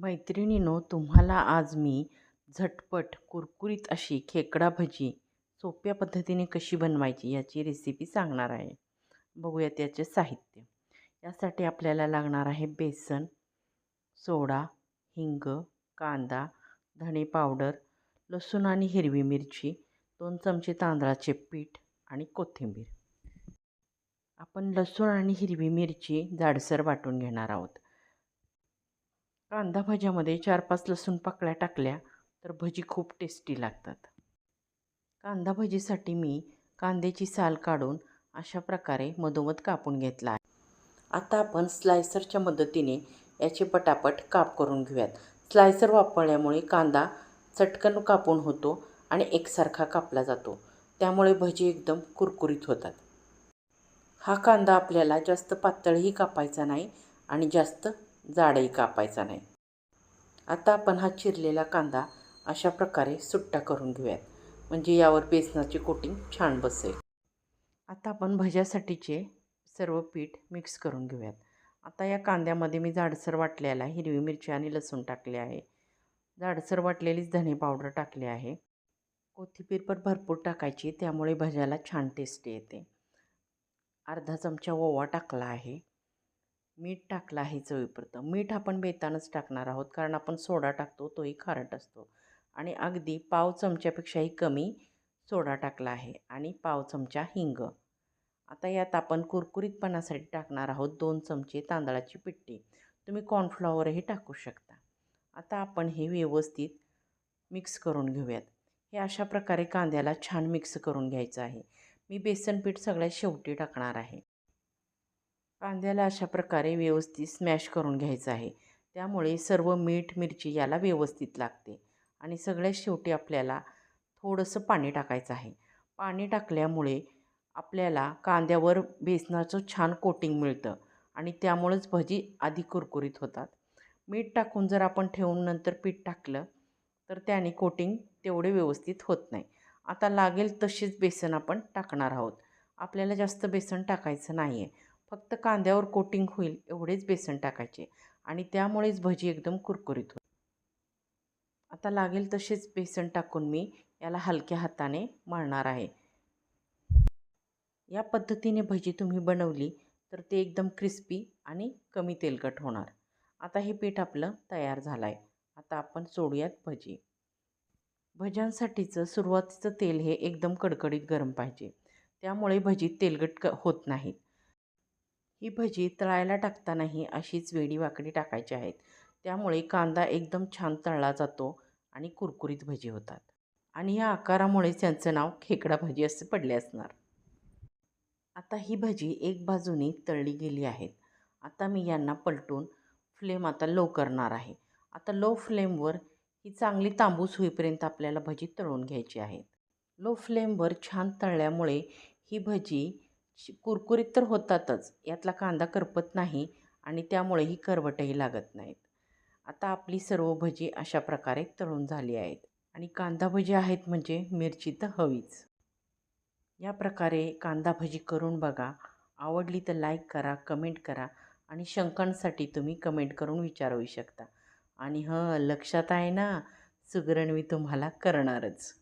मैत्रिणीनो तुम्हाला आज मी झटपट कुरकुरीत अशी खेकडा भजी सोप्या पद्धतीने कशी बनवायची याची रेसिपी सांगणार आहे. बघूया त्याचे साहित्य. यासाठी आपल्याला लागणार आहे बेसन सोडा हिंग कांदा धणे पावडर लसूण आणि हिरवी मिरची दोन चमचे तांदळाचे पीठ आणि कोथिंबीर. आपण लसूण आणि हिरवी मिरची जाडसर वाटून घेणार आहोत. कांदा भज्यामध्ये चार पाच लसूण पाकळ्या टाकल्या तर भजी खूप टेस्टी लागतात. कांदा भजीसाठी मी कांद्याची साल काढून अशा प्रकारे मधोमध कापून घेतला आहे. आता आपण स्लायसरच्या मदतीने याचे पटापट काप करून घेऊयात. स्लायसर वापरल्यामुळे कांदा चटकन कापून होतो आणि एकसारखा कापला जातो. त्यामुळे भजी एकदम कुरकुरीत होतात. हा कांदा आपल्याला जास्त पातळही कापायचा नाही आणि जास्त जाडही कापायचा नाही. आता आपण हा चिरलेला कांदा अशा प्रकारे सुट्टा करून घेऊयात. म्हणजे यावर बेसनाची कोटिंग छान बसेल. आता आपण भज्यासाठीचे सर्व पीठ मिक्स करून घेऊयात. आता या कांद्यामध्ये मी जाडसर वाटलेला हिरवी मिरची आणि लसूण टाकले आहे. जाडसर वाटलेलीच धने पावडर टाकले आहे. कोथिंबीर पण भरपूर टाकायची त्यामुळे भज्याला छान टेस्ट येते. अर्धा चमचा ओवा टाकला आहे. मीठ टाकलं आहे चवीपुरतं. मीठ आपण बेतानच टाकणार आहोत कारण आपण सोडा टाकतो तोही खारट असतो. आणि अगदी पाव चमच्यापेक्षाही कमी सोडा टाकला आहे आणि पाव चमचा हिंग. आता यात आपण कुरकुरीतपणासाठी टाकणार आहोत दोन चमचे तांदळाची पिट्टी. तुम्ही कॉर्नफ्लॉवरही टाकू शकता. आता आपण हे व्यवस्थित मिक्स करून घेऊयात. हे अशा प्रकारे कांद्याला छान मिक्स करून घ्यायचं आहे. मी बेसन पीठ सगळ्यात शेवटी टाकणार आहे. कांद्याला अशा प्रकारे व्यवस्थित स्मॅश करून घ्यायचं आहे. त्यामुळे सर्व मीठ मिरची याला व्यवस्थित लागते. आणि सगळ्यात शेवटी आपल्याला थोडंसं पाणी टाकायचं आहे. पाणी टाकल्यामुळे आपल्याला कांद्यावर बेसनाचं छान कोटिंग मिळतं आणि त्यामुळेच भजी आधी कुरकुरीत होतात. मीठ टाकून जर आपण ठेवून नंतर पीठ टाकलं तर त्याने कोटिंग तेवढे व्यवस्थित होत नाही. आता लागेल तशीच बेसन आपण टाकणार आहोत. आपल्याला जास्त बेसन टाकायचं नाही आहे फक्त कांद्यावर कोटिंग होईल एवढेच बेसन टाकायचे आणि त्यामुळेच भजी एकदम कुरकुरीत होईल. आता लागेल तसेच बेसन टाकून मी याला हलक्या हाताने मळणार आहे. या पद्धतीने भजी तुम्ही बनवली तर ते एकदम क्रिस्पी आणि कमी तेलकट होणार. आता हे पीठ आपलं तयार झालं आहे आता आपण सोडूयात भजी. भज्यांसाठीचं सुरुवातीचं तेल हे एकदम कडकडीत गरम पाहिजे. त्यामुळे भजी तेलकट क होत नाहीत. ही भजी तळायला टाकतानाही अशीच वेडी वाकडी टाकायची आहेत. त्यामुळे कांदा एकदम छान तळला जातो आणि कुरकुरीत भजी होतात. आणि या आकारामुळेच त्यांचं नाव खेकडा भजी असे पडले असणार. आता ही भजी एक बाजूने तळली गेली आहेत. आता मी यांना पलटून फ्लेम आता लो करणार आहे. आता लो फ्लेमवर ही चांगली तांबूस होईपर्यंत आपल्याला भजी तळून घ्यायची आहेत लो फ्लेमवर छान तळल्यामुळे ही भजी कुरकुरीत तर होतातच. यातला कांदा करपत नाही आणि त्यामुळे ही करवटही लागत नाहीत. आता आपली सर्व भजी अशा प्रकारे तळून झाली आहेत. आणि कांदा भजी आहेत म्हणजे मिरची तर हवीच. या प्रकारे कांदा भजी करून बघा. आवडली तर लाईक करा कमेंट करा आणि शंकांसाठी तुम्ही कमेंट करून विचारू शकता. आणि हं लक्षात आहे ना? सुगरण मी तुम्हाला करणारच.